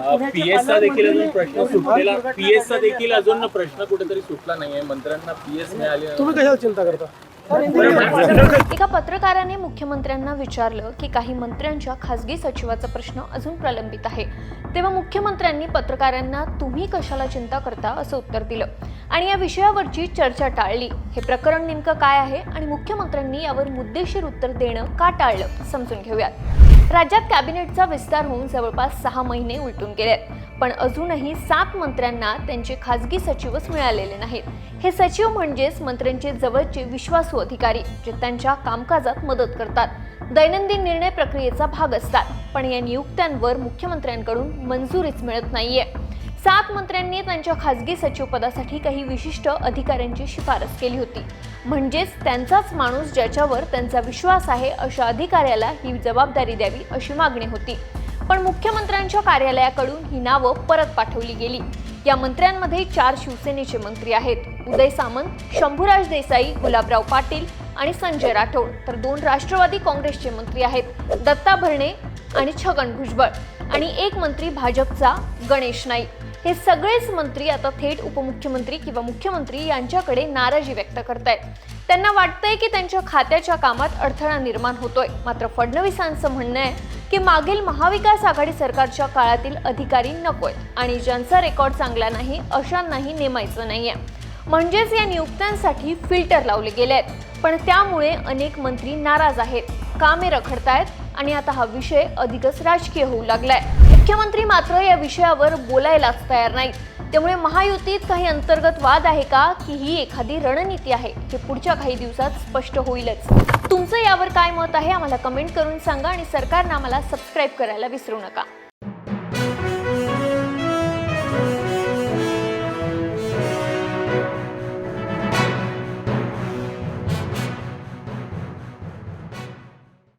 पीएसचा देखील अजून प्रश्न सुटलेला पीएसचा देखील अजून प्रश्न कुठेतरी सुटला नाहीये. मंत्र्यांना पीएस मिळाले तुम्ही कशाला चिंता करता? एका पत्रकाराने मुख्यमंत्र्यांना विचारलं की काही मंत्र्यांच्या खासगी सचिवाचा प्रश्न अजून प्रलंबित आहे. तेव्हा मुख्यमंत्र्यांनी पत्रकारांना तुम्ही कशाला चिंता करता? असं उत्तर दिलं. आणि या विषयावरची चर्चा टाळली. हे प्रकरण नेमकं काय आहे? आणि मुख्यमंत्र्यांनी यावर मुद्देशीर उत्तर देणं का टाळलं? समजून घेऊयात. राज्यात कॅबिनेटचा विस्तार होऊन जवळपास सहा महिने उलटून गेले आहेत. पण अजूनही सात मंत्र्यांना त्यांचे खासगी सचिवच मिळालेले नाहीत. हे सचिव म्हणजेच मंत्र्यांचे जवळचे विश्वासू अधिकारी जे त्यांच्या कामकाजात मदत करतात. दैनंदिन निर्णय प्रक्रियेचा भाग असतात पण या नियुक्त्यांवर मुख्यमंत्र्यांकडून मंजुरीच मिळत नाहीये. सात मंत्र्यांनी त्यांच्या खासगी सचिव पदासाठी काही विशिष्ट अधिकाऱ्यांची शिफारस केली होती. म्हणजेच त्यांचाच माणूस ज्याच्यावर त्यांचा विश्वास आहे अशा अधिकाऱ्याला ही जबाबदारी द्यावी अशी मागणी होती. पण मुख्यमंत्र्यांच्या कार्यालयाकडून ही नावं परत पाठवली गेली. या मंत्र्यांमध्ये चार शिवसेनेचे मंत्री आहेत. उदय सामंत शंभूराज देसाई गुलाबराव पाटील आणि संजय राठोड. तर दोन राष्ट्रवादी काँग्रेसचे मंत्री आहेत. दत्ता भरणे आणि छगन भुजबळ आणि एक मंत्री भाजपचा गणेश नाईक. हे सगळेच मंत्री आता थेट उपमुख्यमंत्री किंवा मुख्यमंत्री यांच्याकडे नाराजी व्यक्त करतायत. त्यांना वाटतंय की त्यांच्या खात्याच्या कामात अडथळा निर्माण होतोय. मात्र फडणवीसांचं म्हणणं आहे की मागील महाविकास आघाडी सरकारच्या काळातील अधिकारी नकोयत आणि ज्यांचा रेकॉर्ड चांगला नाही अशांनाही नेमायचं नाहीये. म्हणजेच या नियुक्त्यांसाठी फिल्टर लावले गेले आहेत पण त्यामुळे अनेक मंत्री नाराज आहेत. कामे रखडतायत आणि आता हा विषय अधिकच राजकीय होऊ लागलाय. मुख्यमंत्री मात्र या विषयावर बोलायलाच तयार नाहीत त्यामुळे महायुतीत काही अंतर्गत वाद आहे का? की ही एखादी रणनीती आहे? हे पुढच्या काही दिवसात स्पष्ट होईलच. तुमचं यावर काय मत आहे? आम्हाला कमेंट करून सांगा आणि सरकारनं आम्हाला सबस्क्राईब करायला विसरू नका.